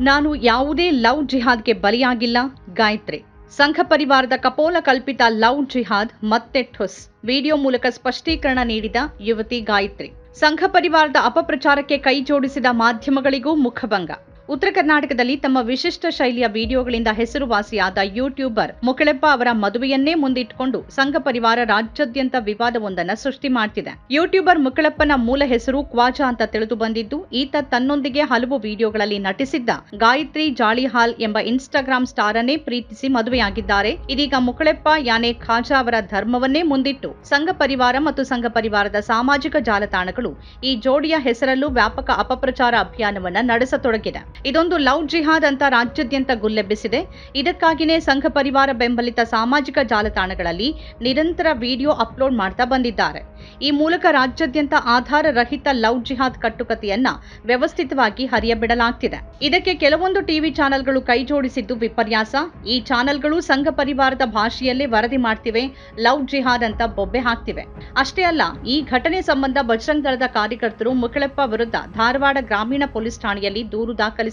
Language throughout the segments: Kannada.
ನಾನು ಯಾವುದೇ ಲವ್ ಜಿಹಾದ್ಗೆ ಬಲಿಯಾಗಿಲ್ಲ. ಗಾಯತ್ರಿ. ಸಂಘ ಪರಿವಾರದ ಕಪೋಲ ಕಲ್ಪಿತ ಲವ್ ಜಿಹಾದ್ ಮತ್ತೆ ಠುಸ್. ವಿಡಿಯೋ ಮೂಲಕ ಸ್ಪಷ್ಟೀಕರಣ ನೀಡಿದ ಯುವತಿ ಗಾಯತ್ರಿ. ಸಂಘ ಪರಿವಾರದ ಅಪಪ್ರಚಾರಕ್ಕೆ ಕೈ ಜೋಡಿಸಿದ ಮಾಧ್ಯಮಗಳಿಗೂ ಮುಖಭಂಗ. ಉತ್ತರ ಕರ್ನಾಟಕದಲ್ಲಿ ತಮ್ಮ ವಿಶಿಷ್ಟ ಶೈಲಿಯ ವಿಡಿಯೋಗಳಿಂದ ಹೆಸರುವಾಸಿಯಾದ ಯೂಟ್ಯೂಬರ್ ಮುಕಳೆಪ್ಪ ಅವರ ಮದುವೆಯನ್ನೇ ಮುಂದಿಟ್ಟುಕೊಂಡು ಸಂಘ ಪರಿವಾರ ರಾಜ್ಯಾದ್ಯಂತ ವಿವಾದವೊಂದನ್ನು ಸೃಷ್ಟಿ ಮಾಡ್ತಿದೆ. ಯೂಟ್ಯೂಬರ್ ಮುಕಳಪ್ಪನ ಮೂಲ ಹೆಸರು ಕ್ವಾಜಾ ಅಂತ ತಿಳಿದು ಬಂದಿದ್ದು, ಈತ ತನ್ನೊಂದಿಗೆ ಹಲವು ವಿಡಿಯೋಗಳಲ್ಲಿ ನಟಿಸಿದ್ದ ಗಾಯತ್ರಿ ಜಾಳಿಹಾಲ್ ಎಂಬ ಇನ್ಸ್ಟಾಗ್ರಾಮ್ ಸ್ಟಾರ್ ಅನ್ನೇ ಪ್ರೀತಿಸಿ ಮದುವೆಯಾಗಿದ್ದಾರೆ. ಇದೀಗ ಮುಕಳೆಪ್ಪ, ಯಾನೆ ಖಾಜಾ ಅವರ ಧರ್ಮವನ್ನೇ ಮುಂದಿಟ್ಟು ಸಂಘ ಪರಿವಾರ ಮತ್ತು ಸಂಘ ಪರಿವಾರದ ಸಾಮಾಜಿಕ ಜಾಲತಾಣಗಳು ಈ ಜೋಡಿಯ ಹೆಸರಲ್ಲೂ ವ್ಯಾಪಕ ಅಪಪ್ರಚಾರ ಅಭಿಯಾನವನ್ನ ನಡೆಸತೊಡಗಿದೆ. ಇದೊಂದು ಲವ್ ಜಿಹಾದ್ ಅಂತ ರಾಜ್ಯಾದ್ಯಂತ ಗುಲ್ಲೆಬ್ಬಿಸಿದೆ. ಇದಕ್ಕಾಗಿಯೇ ಸಂಘ ಪರಿವಾರ ಬೆಂಬಲಿತ ಸಾಮಾಜಿಕ ಜಾಲತಾಣಗಳಲ್ಲಿ ನಿರಂತರ ವಿಡಿಯೋ ಅಪ್ಲೋಡ್ ಮಾಡ್ತಾ ಬಂದಿದ್ದಾರೆ. ಈ ಮೂಲಕ ರಾಜ್ಯಾದ್ಯಂತ ಆಧಾರ ರಹಿತ ಲವ್ ಜಿಹಾದ್ ಕಟ್ಟುಕತೆಯನ್ನ ವ್ಯವಸ್ಥಿತವಾಗಿ ಹರಿಯಬಿಡಲಾಗ್ತಿದೆ. ಇದಕ್ಕೆ ಕೆಲವೊಂದು ಟಿವಿ ಚಾನೆಲ್ಗಳು ಕೈ ಜೋಡಿಸಿದ್ದು ವಿಪರ್ಯಾಸ. ಈ ಚಾನೆಲ್ಗಳು ಸಂಘ ಪರಿವಾರದ ಭಾಷೆಯಲ್ಲೇ ವರದಿ ಮಾಡ್ತಿವೆ, ಲವ್ ಜಿಹಾದ್ ಅಂತ ಬೊಬ್ಬೆ ಹಾಕ್ತಿವೆ. ಅಷ್ಟೇ ಅಲ್ಲ, ಈ ಘಟನೆ ಸಂಬಂಧ ಬಜರಂಗ್ ದಳದ ಕಾರ್ಯಕರ್ತರು ಮುಕಳಪ್ಪ ವಿರುದ್ಧ ಧಾರವಾಡ ಗ್ರಾಮೀಣ ಪೊಲೀಸ್ ಠಾಣೆಯಲ್ಲಿ ದೂರು ದಾಖಲಿಸಿದ್ದಾರೆ.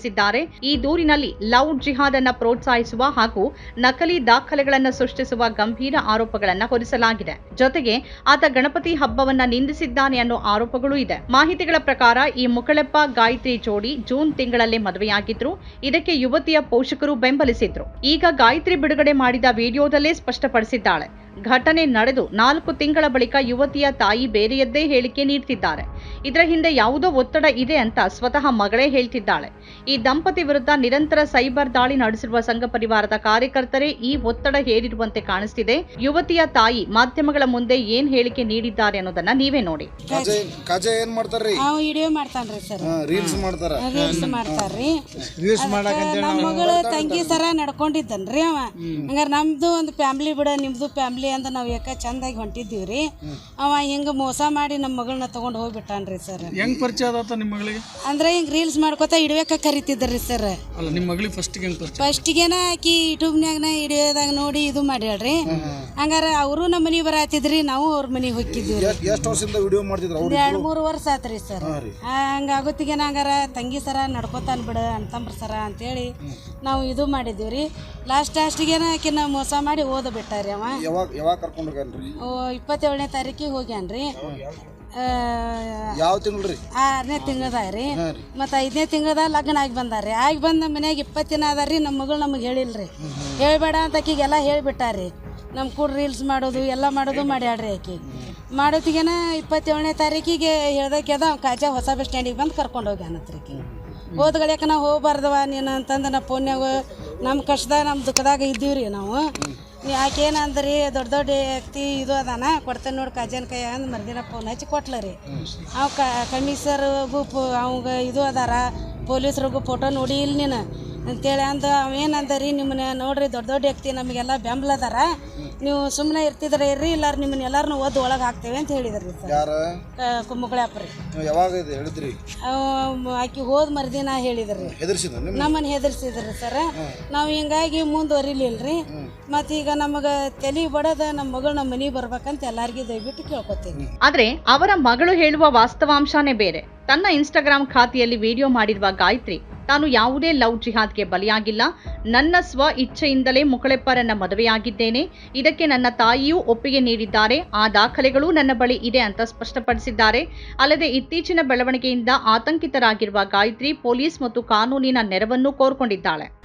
ಈ ದೂರಿನಲ್ಲಿ ಲೌಡ್ ಜಿಹಾದ್ ಅನ್ನ ಪ್ರೋತ್ಸಾಹಿಸುವ ಹಾಗೂ ನಕಲಿ ದಾಖಲೆಗಳನ್ನು ಸೃಷ್ಟಿಸುವ ಗಂಭೀರ ಆರೋಪಗಳನ್ನು ಹೊರಿಸಲಾಗಿದೆ. ಜೊತೆಗೆ ಆತ ಗಣಪತಿ ಹಬ್ಬವನ್ನ ನಿಂದಿಸಿದ್ದಾನೆ ಅನ್ನೋ ಆರೋಪಗಳು ಇದೆ. ಮಾಹಿತಿಗಳ ಪ್ರಕಾರ ಈ ಮುಕಳೆಪ್ಪ ಗಾಯತ್ರಿ ಜೋಡಿ ಜೂನ್ ತಿಂಗಳಲ್ಲಿ ಮದುವೆಯಾಗಿದ್ರು. ಇದಕ್ಕೆ ಯುವತಿಯ ಪೋಷಕರು ಬೆಂಬಲಿಸಿದ್ರು. ಈಗ ಗಾಯತ್ರಿ ಬಿಡುಗಡೆ ಮಾಡಿದ ವಿಡಿಯೋದಲ್ಲೇ ಸ್ಪಷ್ಟಪಡಿಸಿದ್ದಾಳೆ. ಘಟನೆ ನಡೆದು ನಾಲ್ಕು ತಿಂಗಳ ಬಳಿಕ ಯುವತಿಯ ತಾಯಿ ಬೇರೆಯದ್ದೇ ಹೇಳಿಕೆ ನೀಡ್ತಿದ್ದಾರೆ. ಇದರ ಹಿಂದೆ ಯಾವುದೋ ಒತ್ತಡ ಇದೆ ಅಂತ ಸ್ವತಃ ಮಗಳೇ ಹೇಳ್ತಿದ್ದಾಳೆ. ಈ ದಂಪತಿ ವಿರುದ್ಧ ನಿರಂತರ ಸೈಬರ್ ದಾಳಿ ನಡೆಸಿರುವ ಸಂಘ ಪರಿವಾರದ ಕಾರ್ಯಕರ್ತರೇ ಈ ಒತ್ತಡ ಹೇರಿರುವಂತೆ ಕಾಣಿಸ್ತಿದೆ. ಯುವತಿಯ ತಾಯಿ ಮಾಧ್ಯಮಗಳ ಮುಂದೆ ಏನ್ ಹೇಳಿಕೆ ನೀಡಿದ್ದಾರೆ ಅನ್ನೋದನ್ನ ನೀವೇ ನೋಡಿ. ಕಾಜೆ ಕಾಜೆ ಏನ್ ಮಾಡ್ತಾರ್ರಿ? ಅವ ವಿಡಿಯೋ ಮಾಡ್ತಾನ್ರಿ ಸರ್. ರೀಲ್ಸ್ ಮಾಡ್ತಾರ. ರೀಲ್ಸ್ ಮಾಡ್ತಾರ್ರಿ. ಅದಕ್ಕ ನಮ್ಮ ಮಗಳ ತಂಗಿ ಸರ ನಡ್ಕೊಂಡಿದ್ದನ್ರಿ ಅವ. ಹಂಗಾರ ನಮ್ದು ಒಂದು ಫ್ಯಾಮಿಲಿ ಬಿಡ ನಿಮ್ದು ಫ್ಯಾಮ್ಲಿ ಅಂತ ನಾವು ಯಾಕ ಚಂದಾಗಿ ಹೊಂಟಿದ್ದೀವಿ ರೀ ಅವ ಹಿಂಗೆ ಮೋಸ ಮಾಡಿ ನಮ್ಮ ಮಗಳನ್ನ ತಗೊಂಡ್ ಹೋಗ್ಬಿಟ್ಟಾನ್ರಿ ಸರ್ ಹೆಂಗ್ ಪರಿಚಯ ನಿಮ್ಮ ಮಗಳಿಗೆ? ಅಂದ್ರೆ ಹಿಂಗ್ ರೀಲ್ಸ್ ಮಾಡ್ಕೊತ ಇಡ್ಬೇಕ ಕರಿತಿದ್ರಿ ಸರ್ ಅಲ್ಲ ನಿಮ್ಮ ಮಗಳಿಗೆ ಫಸ್ಟ್ ಹೆಂಗ್ ಪರಿಚಯ? ಫಸ್ಟಿಗೆನ ಆಕಿ ಯೂಟ್ಯೂಬ್ನ್ಯಾಗನ ಹಿಡಿಯೋದಾಗ ನೋಡಿ ಇದು ಮಾಡ್ಯಾಳ್ರಿ. ಹಂಗಾರ ಅವರು ನಮ್ಮ ಮನೆಗೆ ಬರತ್ತಿದ್ರಿ ನಾವು ಅವ್ರ ಮನೆಗೆ ಹೋಗಿದ್ವಿ ಎಷ್ಟು ವರ್ಷದಿಂದ ವಿಡಿಯೋ ಮಾಡ್ತಿದ್ರು ಅವ್ರು ಎರಡು ಮೂರು ವರ್ಷ ಆತ್ರಿ ಸರ್ ಹಂಗಾಗುತ್ತಿಗೆ ನಂಗಾರ ತಂಗಿ ಸರ ನಡ್ಕೋತಾನ ಬಿಡು ಅಂತಂಬ್ರ ಸರ ಅಂತೇಳಿ ನಾವು ಇದು ಮಾಡಿದ್ದೀವಿ ರೀ ಲಾಸ್ಟ್ ಲಾಸ್ಟಿಗೇನ ಆಕಿನ ಮೋಸ ಮಾಡಿ ಓದ ಬಿಟ್ಟಾರಿ ಅವ. ಯಾವಾಗ? ಯಾವಾಗ ಕರ್ಕೊಂಡು ಹೋಗ್ಯಾನ್ರಿ? ಓ, ಇಪ್ಪತ್ತೇಳನೇ ತಾರೀಕಿಗೆ ಹೋಗ್ಯಾನ್ರಿ. ಯಾವ ರೀ ಆರನೇ ತಿಂಗಳದಾಗ ರೀ. ಮತ್ತು ಐದನೇ ತಿಂಗಳದಾಗ ಲಗ್ನ ಆಗಿ ಬಂದಾರ್ರಿ. ಆಗಿ ಬಂದ ನಮ್ಮ ಮನ್ಯಾಗ ಇಪ್ಪತ್ತು ದಿನ ಅದ ರೀ ನಮ್ಮ ಮಗಳು ನಮಗೆ ಹೇಳಿಲ್ರಿ. ಹೇಳ್ಬೇಡ ಅಂತ ಆಕಿಗೆಲ್ಲ ಹೇಳಿಬಿಟ್ಟಾರ್ರಿ. ನಮ್ಮ ಕೂಡ ರೀಲ್ಸ್ ಮಾಡೋದು ಎಲ್ಲ ಮಾಡೋದು ಮಾಡ್ಯಾಡ್ರಿ ಆಕಿ. ಮಾಡೋತಿಗೇನ ಇಪ್ಪತ್ತೇಳನೇ ತಾರೀಕಿಗೆ ಹೇಳ್ದಕ್ಕೆ ಅದ ಕಾಜಾ ಹೊಸ ಬಸ್ ಸ್ಟ್ಯಾಂಡಿಗೆ ಬಂದು ಕರ್ಕೊಂಡು ಹೋಗ್ಯಾನತ್ರಿ ಆಕಿ. ಹೋದ ನಾ ನಾವು ಹೋಗ್ಬಾರ್ದವ ನೀನು ಅಂತಂದು ನಾ ಪೋನ್ಯಾಗ ನಮ್ಮ ಕಷ್ಟದಾಗ ನಮ್ಮ ದುಃಖದಾಗ ಇದ್ದೀವಿ ರೀ ನಾವು ನೀ ಆಕೆ ಏನಂದ್ರಿ ದೊಡ್ಡ ದೊಡ್ಡ ವ್ಯಕ್ತಿ ಇದು ಅದಾನ, ಕೊಡ್ತೇನೆ ನೋಡಿ ಕಜನ್ ಕೈ ಅಂದ್ ಮರ್ದಿನ ಫೋನ್ ಹಚ್ಚಿ ಕೊಟ್ಲ ರೀ. ಅವ್ ಕಮಿಷರ್ಗೂ ಪೋ ಅವಂಗ ಇದು ಅದಾರ, ಪೊಲೀಸ್ರಿಗೂ ಫೋಟೋ ನೋಡಿ ಇಲ್ಲಿ ನೀನು. ಅಂತೇಳಿ ಅಂದ ಅವೇನಂದ ರೀ ನಿಮ್ಮನ್ನ ನೋಡ್ರಿ ದೊಡ್ಡ ದೊಡ್ಡ ವ್ಯಕ್ತಿ ನಮಗೆಲ್ಲ ಬೆಂಬಲ ಅದಾರ. ನೀವು ಸುಮ್ಮನೆ ಇರ್ತಿದ್ರೆ ಇರ್ರಿ ಇಲ್ಲಾರ ನಿಮ್ಮನ್ನ ಎಲ್ಲಾರನ್ನೂ ಓದ್ ಒಳಗೆ ಹಾಕ್ತೇವೆ ಅಂತ ಹೇಳಿದ್ರಿ ಸರ್. ಯಾರ? ಕುಮ್ಮಗಳಪ್ಪ ರೀ. ಯಾವಾಗ ಇದು ಹೇಳಿದ್ರಿ? ಆಕಿ ಹೋದ ಮರ್ದಿನ ಹೇಳಿದ್ರಿ. ನಮ್ಮನ್ನ? ಹೆದರ್ಸಿದ್ರಿ ಸರ್. ನಾವು ಹಿಂಗಾಗಿ ಮುಂದುವರಿಲಿಲ್ರಿ. ಮತ್ತು ಈಗ ನಮಗೆ ತಲೆ ಬಡದ ನಮ್ಮ ಮಗಳು ನಮ್ಮ ಮನೆಗೆ ಬರ್ಬೇಕಂತ ಎಲ್ಲಾರ್ಗಿ ದಯವಿಟ್ಟು ಕೇಳ್ಕೊತೇನೆ ಆದ್ರೆ ಅವರ ಮಗಳು ಹೇಳುವ ವಾಸ್ತವಾಂಶನೇ ಬೇರೆ. ತನ್ನ ಇನ್ಸ್ಟಾಗ್ರಾಮ್ ಖಾತೆಯಲ್ಲಿ ವಿಡಿಯೋ ಮಾಡಿರುವ ಗಾಯತ್ರಿ ತಾನು ಯಾವುದೇ ಲವ್ ಜಿಹಾದ್ಗೆ ಬಲಿಯಾಗಿಲ್ಲ. ನನ್ನ ಸ್ವ ಇಚ್ಛೆಯಿಂದಲೇ ಮುಕಳೆಪ್ಪರನ್ನ ಮದುವೆಯಾಗಿದ್ದೇನೆ. ಇದಕ್ಕೆ ನನ್ನ ತಾಯಿಯೂ ಒಪ್ಪಿಗೆ ನೀಡಿದ್ದಾರೆ. ಆ ದಾಖಲೆಗಳು ನನ್ನ ಬಳಿ ಇದೆ ಅಂತ ಸ್ಪಷ್ಟಪಡಿಸಿದ್ದಾರೆ. ಅಲ್ಲದೆ ಇತ್ತೀಚಿನ ಬೆಳವಣಿಗೆಯಿಂದ ಆತಂಕಿತರಾಗಿರುವ ಗಾಯತ್ರಿ ಪೊಲೀಸ್ ಮತ್ತು ಕಾನೂನಿನ ನೆರವನ್ನು ಕೋರ್ಕೊಂಡಿದ್ದಾಳೆ.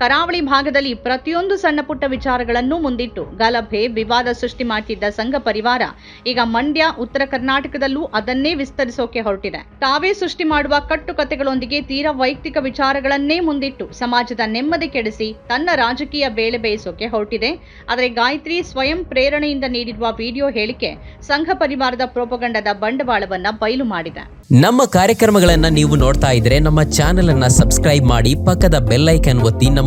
ಕರಾವಳಿ ಭಾಗದಲ್ಲಿ ಪ್ರತಿಯೊಂದು ಸಣ್ಣ ಪುಟ್ಟ ವಿಚಾರಗಳನ್ನು ಮುಂದಿಟ್ಟು ಗಲಭೆ, ವಿವಾದ ಸೃಷ್ಟಿ ಮಾಡ್ತಿದ್ದ ಸಂಘ ಪರಿವಾರ ಈಗ ಮಂಡ್ಯ, ಉತ್ತರ ಕರ್ನಾಟಕದಲ್ಲೂ ಅದನ್ನೇ ವಿಸ್ತರಿಸೋಕೆ ಹೊರಟಿದೆ. ತಾವೇ ಸೃಷ್ಟಿ ಮಾಡುವ ಕಟ್ಟುಕತೆಗಳೊಂದಿಗೆ ತೀರಾ ವೈಯಕ್ತಿಕ ವಿಚಾರಗಳನ್ನೇ ಮುಂದಿಟ್ಟು ಸಮಾಜದ ನೆಮ್ಮದಿ ಕೆಡಿಸಿ ತನ್ನ ರಾಜಕೀಯ ಬೇಳೆ ಬೇಯಿಸೋಕೆ ಹೊರಟಿದೆ. ಆದರೆ ಗಾಯತ್ರಿ ಸ್ವಯಂ ಪ್ರೇರಣೆಯಿಂದ ನೀಡಿರುವ ವಿಡಿಯೋ ಹೇಳಿಕೆ ಸಂಘ ಪರಿವಾರದ ಪ್ರೋಪಗಂಡದ ಬಂಡವಾಳವನ್ನ ಬಯಲು ಮಾಡಿದೆ. ನಮ್ಮ ಕಾರ್ಯಕ್ರಮಗಳನ್ನ ನೀವು ನೋಡ್ತಾ ಇದ್ರೆ ನಮ್ಮ ಚಾನೆಲ್ ಅನ್ನ ಸಬ್ಸ್ಕ್ರೈಬ್ ಮಾಡಿ ಪಕ್ಕದ ಬೆಲ್ಲೈಕನ್ ಒತ್ತಿ ಒತ್ತಿ